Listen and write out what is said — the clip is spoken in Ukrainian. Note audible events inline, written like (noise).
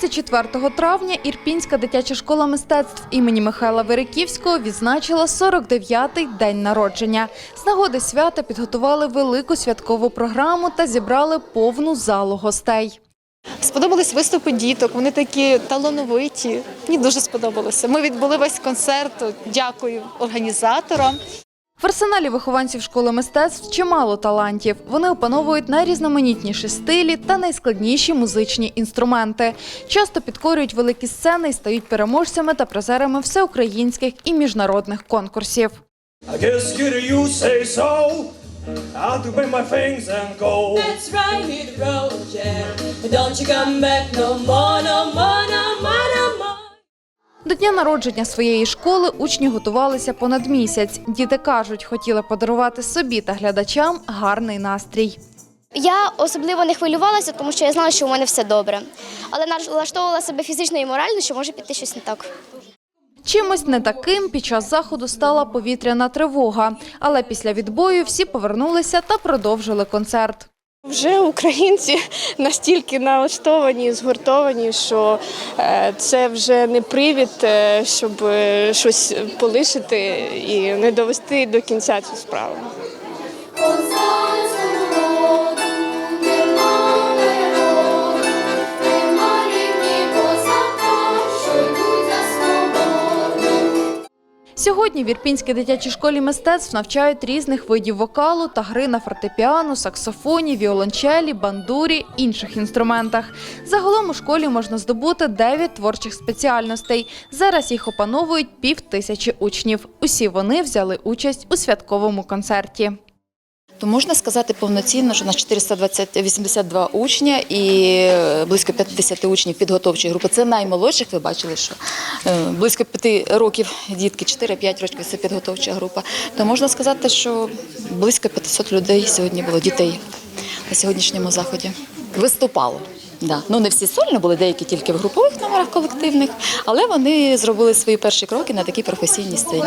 24 травня Ірпінська дитяча школа мистецтв імені Михайла Вериківського відзначила 49-й день народження. З нагоди свята підготували велику святкову програму та зібрали повну залу гостей. Сподобались виступи діток, вони такі талановиті. Мені дуже сподобалося. Ми відбули весь концерт. Дякую організаторам. В арсеналі вихованців школи мистецтв чимало талантів. Вони опановують найрізноманітніші стилі та найскладніші музичні інструменти. Часто підкорюють великі сцени і стають переможцями та призерами всеукраїнських і міжнародних конкурсів. I'll do my things and go. That's right, hit the road, yeah. Don't you come back no more, no more, no more. До дня народження своєї школи учні готувалися понад місяць. Діти кажуть, хотіли подарувати собі та глядачам гарний настрій. Я особливо не хвилювалася, тому що я знала, що у мене все добре. Але налаштовувала себе фізично і морально, що може піти щось не так. Чимось не таким під час заходу стала повітряна тривога. Але після відбою всі повернулися та продовжили концерт. Вже українці (laughs) настільки налаштовані, згуртовані, що е, це вже не привід, е, щоб е, щось полишити і не довести до кінця цю справу. Сьогодні в Ірпінській дитячій школі мистецтв навчають різних видів вокалу та гри на фортепіано, саксофоні, віолончелі, бандурі, інших інструментах. Загалом у школі можна здобути 9 творчих спеціальностей. Зараз їх опановують пів тисячі учнів. Усі вони взяли участь у святковому концерті. То можна сказати повноцінно, що у нас 482 учня і е, близько 50 учнів підготовчої групи. Це наймолодших. Ви бачили, що е, близько 5 років дітки, 4-5 років це підготовча група. То можна сказати, що близько 500 людей сьогодні було дітей на сьогоднішньому заході. Виступало. Да. Ну не всі сольно були, деякі тільки в групових номерах колективних, але вони зробили свої перші кроки на такій професійній сцені.